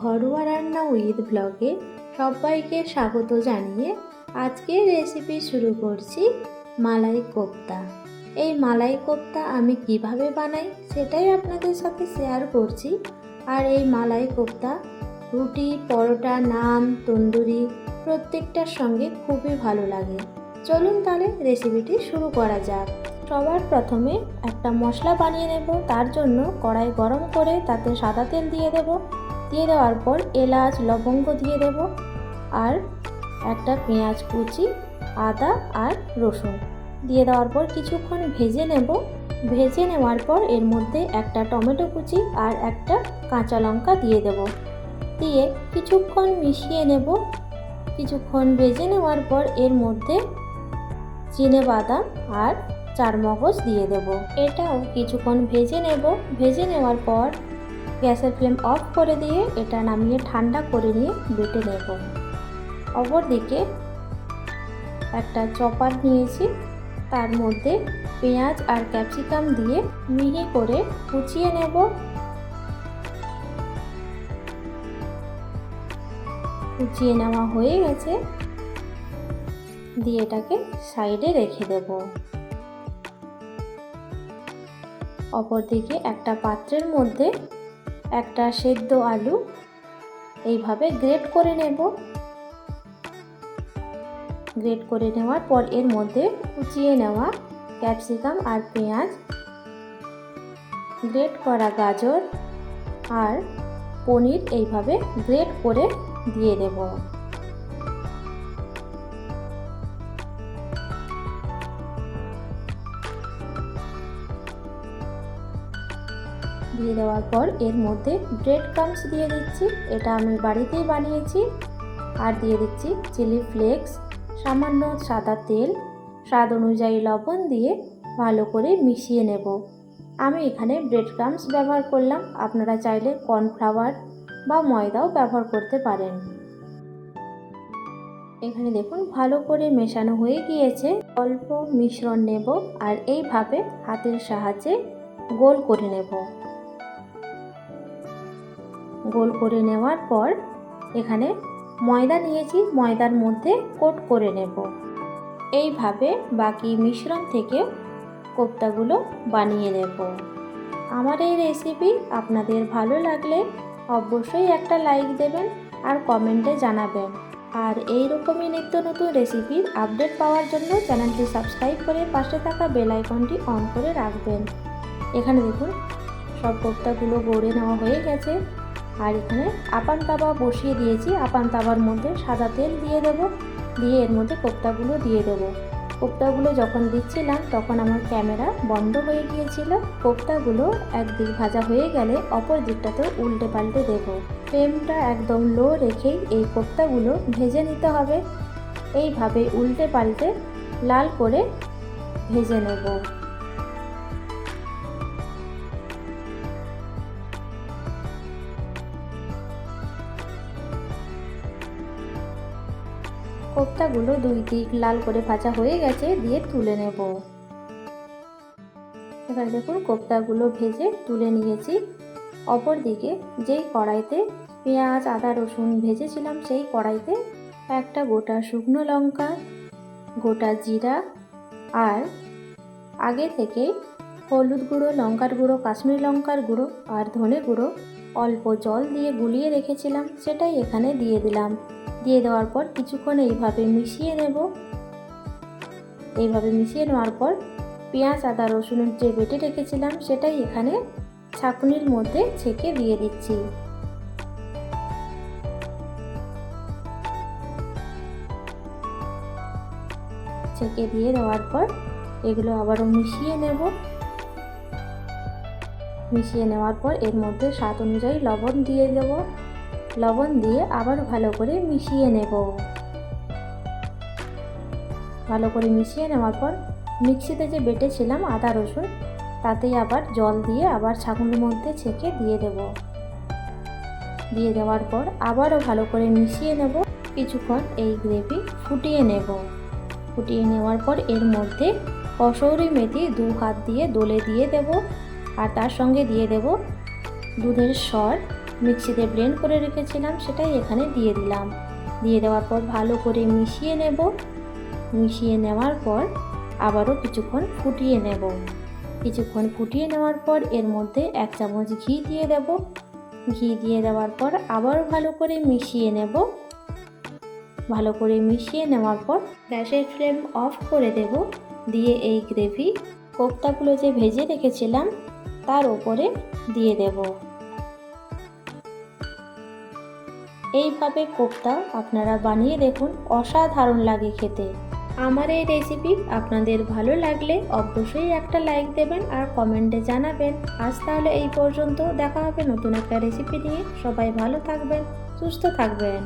ঘরোয়া রান্না উইথ ব্লগে সবাইকে স্বাগত জানিয়ে আজকের রেসিপি শুরু করছি মালাই কোপ্তা। এই মালাই কোপ্তা আমি কীভাবে বানাই সেটাই আপনাদের সাথে শেয়ার করছি। আর এই মালাই কোপ্তা, রুটি, পরোটা, নান, তন্দুরি প্রত্যেকটার সঙ্গে খুবই ভালো লাগে। চলুন তাহলে রেসিপিটি শুরু করা যাক। সবার প্রথমে একটা মশলা বানিয়ে নেব, তার জন্য কড়াই গরম করে তাতে সাদা তেল দিয়ে দেব। দিয়ে দেওয়ার পর এলাচ, লবঙ্গ দিয়ে দেব আর একটা পেঁয়াজ কুচি, আদা আর রসুন দিয়ে দেওয়ার পর কিছুক্ষণ ভেজে নেব। ভেজে নেওয়ার পর এর মধ্যে একটা টমেটো কুচি আর একটা কাঁচা লঙ্কা দিয়ে দেব। দিয়ে কিছুক্ষণ মিশিয়ে নেব। কিছুক্ষণ ভেজে নেওয়ার পর এর মধ্যে চিনে বাদাম আর চারমগজ দিয়ে দেব। এটাও কিছুক্ষণ ভেজে নেব। ভেজে নেওয়ার পর গ্যাসের ফ্লেম অফ করে দিয়ে এটা নামিয়ে ঠান্ডা করে নিয়ে বেটে নেব। অপরদিকে একটা চপার নিয়েছি, তার মধ্যে পেঁয়াজ আর ক্যাপসিকাম দিয়ে মিহি করে কুচিয়ে নেব। কুচিয়ে নেওয়া হয়ে গেছে। দিয়ে এটাকে সাইডে রেখে দেব। অপরদিকে একটা পাত্রের মধ্যে একটা সেদ্ধ আলু এইভাবে গ্রেট করে নেব। গ্রেট করে নেওয়ার পর এর মধ্যে কুচিয়ে নেওয়া ক্যাপসিকাম আর পেঁয়াজ, গ্রেট করা গাজর আর পনির এইভাবে গ্রেট করে দিয়ে দেব দিয়ে দেওয়ার পর এর মধ্যে ব্রেড ক্রামস দিয়ে দিচ্ছি। এটা আমি বাড়িতেই বানিয়েছি। আর দিয়ে দিচ্ছি চিলি ফ্লেক্স সামান্য সাদা তেল। স্বাদ অনুযায়ী লবণ দিয়ে ভালো করে মিশিয়ে নেব। আমি এখানে ব্রেড ক্রামস ব্যবহার করলাম। আপনারা চাইলে কর্নফ্লাওয়ার বা ময়দাও ব্যবহার করতে পারেন। এখানে দেখুন ভালো করে মেশানো হয়ে গিয়েছে। অল্প মিশ্রণ নেব আর এইভাবে হাতের সাহায্যে গোল করে নেব। গোল করে নেওয়ার পর এখানে ময়দা নিয়েছি, ময়দার মধ্যে কোট করে নেব। এইভাবে বাকি মিশ্রণ থেকে কোপ্তাগুলো বানিয়ে নেব। আমার এই রেসিপি আপনাদের ভালো লাগলে অবশ্যই একটা লাইক দেবেন আর কমেন্টে জানাবেন। আর এই রকমই নিত্য নতুন রেসিপির আপডেট পাওয়ার জন্য চ্যানেলটি সাবস্ক্রাইব করে পাশে থাকা বেল আইকনটি অন করে রাখবেন। এখানে দেখুন, সব কোপ্তাগুলো গড়ে নেওয়া হয়ে গেছে। আর এখানে আপান তাবা বসিয়ে দিয়েছি। আপান তাবার মধ্যে সাদা তেল দিয়ে দেব। দিয়ে এর মধ্যে কোপ্তাগুলো দিয়ে দেব। কোপ্তাগুলো যখন দিচ্ছিলাম, তখন আমার ক্যামেরা বন্ধ হয়ে গিয়েছিল। কোপ্তাগুলো একদিক ভাজা হয়ে গেলে অপর দিকটাতে উল্টে পাল্টে দেব। ফ্লেমটা একদম লো রেখেই এই কোপ্তাগুলো ভেজে নিতে হবে। এইভাবে উল্টে পাল্টে লাল করে ভেজে নেব। কোপ্তাগুলো দুই দিক লাল করে ভাজা হয়ে গেছে, দিয়ে তুলে নেব। এখানে দেখুন কোপ্তাগুলো ভেজে তুলে নিয়েছি। অপর দিকে যেই কড়াইতে পেঁয়াজ, আদা, রসুন ভেজেছিলাম, সেই কড়াইতে একটা গোটা শুকনো লঙ্কা, গোটা জিরা আর আগে থেকে হলুদ গুঁড়ো, লঙ্কার গুঁড়ো, কাশ্মীরি লঙ্কার গুঁড়ো আর ধনে গুঁড়ো অল্প জল দিয়ে গুলিয়ে রেখেছিলাম, সেটাই এখানে দিয়ে দিলাম। দিয়ে দেওয়ার পর কিছুক্ষণ এইভাবে মিশিয়ে নেব। এইভাবে মিশিয়ে নেওয়ার পর পেঁয়াজ, আদা, রসুনের যে বেটে রেখেছিলাম, সেটাই এখানে ছাঁকুনির মধ্যে ছেঁকে দিয়ে দিচ্ছি। ছেঁকে দিয়ে দেওয়ার পর এগুলো আবারও মিশিয়ে নেব। মিশিয়ে নেওয়ার পর এর মধ্যে স্বাদ অনুযায়ী লবণ দিয়ে দেবো। লবণ দিয়ে আবার ভালো করে মিশিয়ে নেব। ভালো করে মিশিয়ে নেওয়ার পর মিক্সিতে যে বেটেছিলাম আদা, রসুন, তাতেই আবার জল দিয়ে আবার ছাগুনের মধ্যে ছেঁকে দিয়ে দেব। দিয়ে দেওয়ার পর আবারও ভালো করে মিশিয়ে নেব। কিছুক্ষণ এই গ্রেভি ফুটিয়ে নেব। ফুটিয়ে নেওয়ার পর এর মধ্যে কসৌরি মেথি দু হাত দিয়ে দোলে দিয়ে দেব। আর তার সঙ্গে দিয়ে দেব দুধের সর। মিক্সিতে ব্লেন্ড করে রেখেছিলাম, সেটাই এখানে দিয়ে দিলাম। দিয়ে দেওয়ার পর ভালো করে মিশিয়ে নেব। মিশিয়ে নেওয়ার পর আবারও কিছুক্ষণ ফুটিয়ে নেব। কিছুক্ষণ ফুটিয়ে নেওয়ার পর এর মধ্যে এক চামচ ঘি দিয়ে দেব। ঘি দিয়ে দেওয়ার পর আবার ভালো করে মিশিয়ে নেব। ভালো করে মিশিয়ে নেওয়ার পর গ্যাসের ফ্লেম অফ করে দেব। দিয়ে এই গ্রেভি কোপ্তাগুলো যে ভেজে রেখেছিলাম তার ওপরে দিয়ে দেব। এইভাবে কোপ্তা আপনারা বানিয়ে দেখুন, অসাধারণ লাগে খেতে। আমার এই রেসিপি আপনাদের ভালো লাগলে অবশ্যই একটা লাইক দেবেন আর কমেন্টে জানাবেন। আজ তাহলে এই পর্যন্ত, দেখা হবে নতুন একটা রেসিপি নিয়ে। সবাই ভালো থাকবেন, সুস্থ থাকবেন।